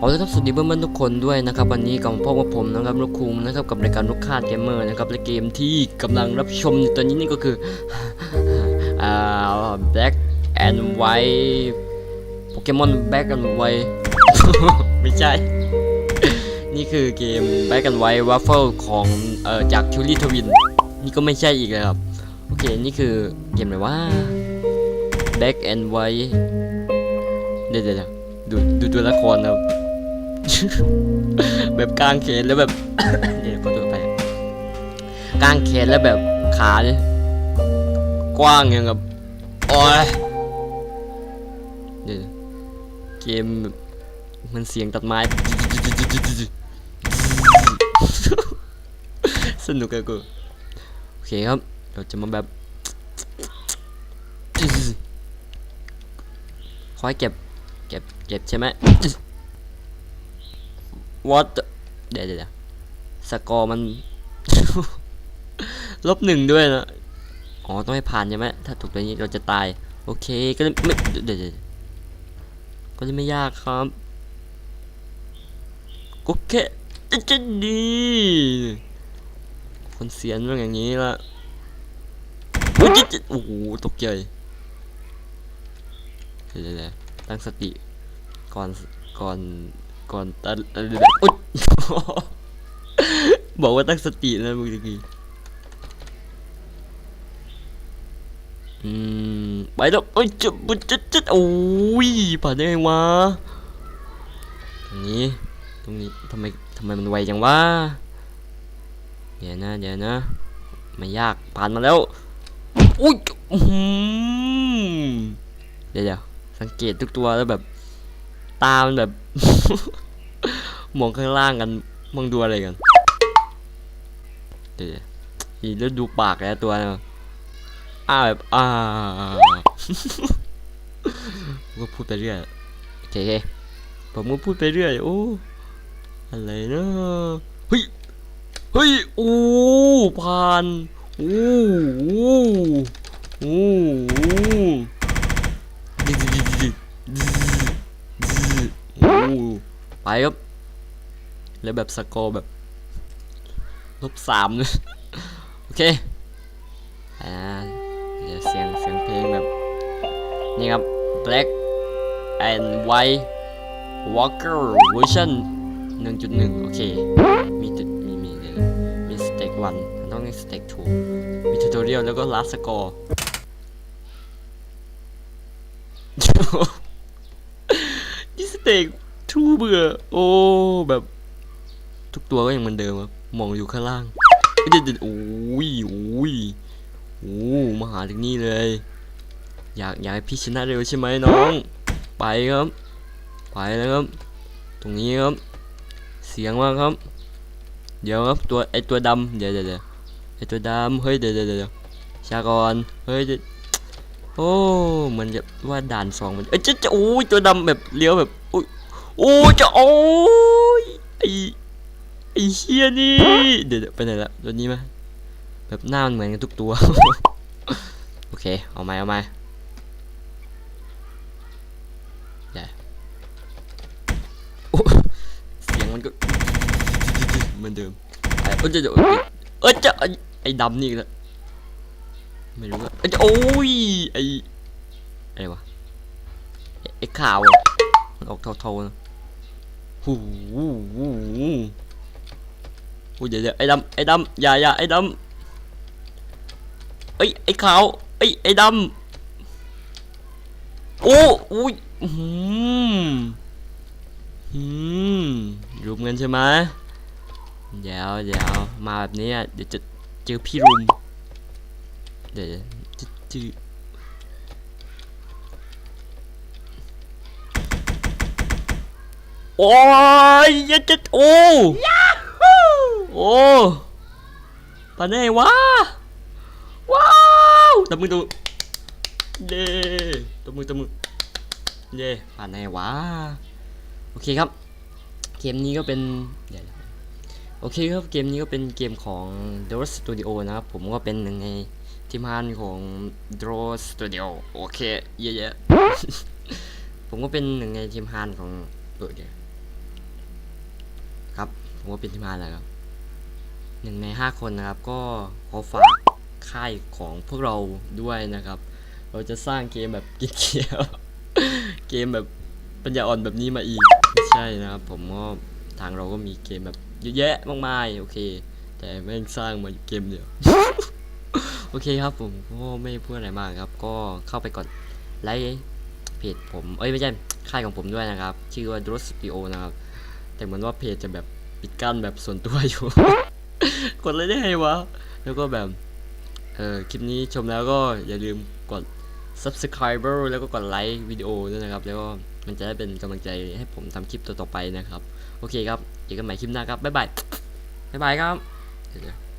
เอาละครับสวัสดีเพื่อนๆทุกคนด้วยนะครับวันนี้กับพ่อกับผมนะครับลูกคุงนะครับกับรายการลูกคาดเกมเมอร์นะครับและเกมที่กำลังรับชมอยู่ตอนนี้นี่ก็คืออ่า Black and White โปเกมอน Black and White ไม่ใช่ นี่คือเกม Black and White Waffle ของเอ่อจาก t u l i Twin นี่ก็ไม่ใช่อีกเลยครับ โอเค นี่คือเกมอะไรวะ Black and White เดี๋ยวเดี๋ยวเดี๋ยวดูดูตัวละครนะครับ แบบกางเขนแล้วแบบ เดี๋ยวขอตัวไปกางเขนแล้วแบบขาเนี่ยกว้างอย่างกับโอ้ยเดี๋ยวเกมมันเสียงตัดไม้ สนุกอะกูโอเคครับ เราจะมาแบบขอให้เก็บ เก็บ เก็บใช่ไหม what the- เดี๋ยวเดี๋ยวสกอร์มัน ลบหนึ่งด้วยนะอ๋อต้องให้ผ่านใช่ไหมถ้าถูกตัวนี้เราจะตาย โอเคก็เลยไม่เดี๋ยวเดี๋ยวก็เลยไม่ยากครับโอเคจะจะดีคนเสียนเรื่องอย่างนี้ละโอ้ยจิ๊ดจิ๊ดโอ้โหตกใจเดี๋ยวเดี๋ยวตั้งสติก่อนก่อน ก่อนตันอะไรแบบอุ๊ยบอกว่าตั้งสตินะเมื่อกี้อืมไปแล้วโอ้ยจะบุจะจะโอ้ยผ่านได้ไงวะตรงนี้ตรงนี้ทำไมทำไมมันไวจังวะเดี๋ยวนะเดี๋ยวนะไม่ยากผ่านมาแล้วอุ้ยเดี๋ยวเดี๋ยวสังเกตทุกตัวแล้วแบบ ตามันแบบ มองข้างล่างกันมองดูอะไรกันเดี๋ยวแล้วดูปากแต่ละตัวนะอ้าแบบอ้าก็พูดไปเรื่อยโอเคโอเคผมก็พูดไปเรื่อยโอ้อะไรนะเฮ้ยเฮ้ยโอ้ผ่านโอ้โอ้โอ้โอ้ดิดิดิดิดิดิโอ้ไป ครับ แล้วแบบสกอร์แบบลบสามเลยโอเค อ่าเดี๋ยวเสียงเสียงเพลงแบบ นี่ครับ Black and White Walker Version 1.1 โอเค มีจุดมีมีเดี๋ยมีสเต็กวันต้องมีสเต็กทูมีทูตอเรียลแล้วก็ last score นี่สเต็ก ทูเบื่อ โอ้แบบ ทุกตัวก็ยังเหมือนเดิมครับมองอยู่ข้างล่างเด็ดๆโอ้ยโอ้ยโอ้มาหาถึงนี่เลย อยากอยากให้พี่ชนะเร็วใช่ไหมน้อง ไปครับ ไปแล้วครับ ตรงนี้ครับ เสียงมากครับ เดี๋ยวครับตัวไอตัวดำเดี๋ยวเดี๋ยวเดี๋ยวไอตัวดำเฮ้ยเดี๋ยวเดี๋ยวเดี๋ยวชาก่อนเฮ้ยเดี๋ยวโอ้เหมือนจะว่าด่านสองมันเอ้ยจะจะโอ้ยตัวดำแบบเลี้ยวแบบ โอ้ยโอ้ยจะโอ้ยไอไอ้เฮียนี่เดี๋ยวไปไหนละตัวนี้มาแบบหน้ามันเหมือนกันทุกตัว โอเค เอาไหมเอาไหมเดี๋ยวเสียงมันก็เหมือนเดิมไอ้เอ้ยเดี๋ยเอ้ยจะไอ้ไอ้ดำนี่ล้วไม่รู้อะเอ้ยจะโอ้ยไอ้อะไรวะไอ้ไอ้ขาวอออกเทาๆนะ หูหูหูหูอุ้ยเดี๋ยวเดี๋ยวไอ้ดำไอ้ดำอย่าอย่าไอ้ดำเอ้ยไอ้ขาวเอ้ยไอ้ดำโอ้อุ้ยอืมอืมรุมกันใช่ไหมเดี๋ยวเดี๋ยวมาแบบนี้อะเดี๋ยวจะเจอพี่รุมเดี๋ยวจะเจอ โอ้ยอยัจะโอ้โอ้ปานไหนวะว้าวตบมือตบมือเย่ตบมือตบมือเย่ปานไหนวะโอเคครับ เกมนี้ก็เป็นเดี๋ยวนะโอเคครับ เกมนี้ก็เป็นเกมของ d o r Studio นะครับ ผมก็เป็นหนึ่งในทีมงานของ d o r Studio โอเค เย่ๆผมก็เป็นหนึ่งในทีมงานของเออเดี๋ยว ผมว่าเป็นที่มาแล้วครับหนึ่งในห้าคนนะครับ ก็ขอฝากค่ายของพวกเราด้วยนะครับ เราจะสร้างเกมแบบเกียวเกมแบบปัญญาอ่อนแบบนี้มาอีกไม่ใช่นะครับ ผมก็ทางเราก็มีเกมแบบเยอะแยะมากมายโอเค แต่แม่งสร้างมาอยู่เกมเดียวโอเคครับผมก็ไม่พูดอะไรมากครับ ก็เข้าไปกดไลค์เพจผม เอ้ยไม่ใช่ค่ายของผมด้วยนะครับ ชื่อว่า d r o s Studio นะครับ แต่เหมือนว่าเพจจะแบบ ปิดกั้นแบบส่วนตัวอยู่ กดเลยได้ไงวะ แล้วก็แบบ เออคลิปนี้ชมแล้วก็อย่าลืมกด subscriber แล้วก็กดไลค์วิดีโอด้วยนะครับ แล้วก็มันจะได้เป็นกำลังใจให้ผมทำคลิปต่อๆไปนะครับ โอเคครับ เจอกันใหม่คลิปหน้าครับ บ๊ายบาย บ๊ายบายครับ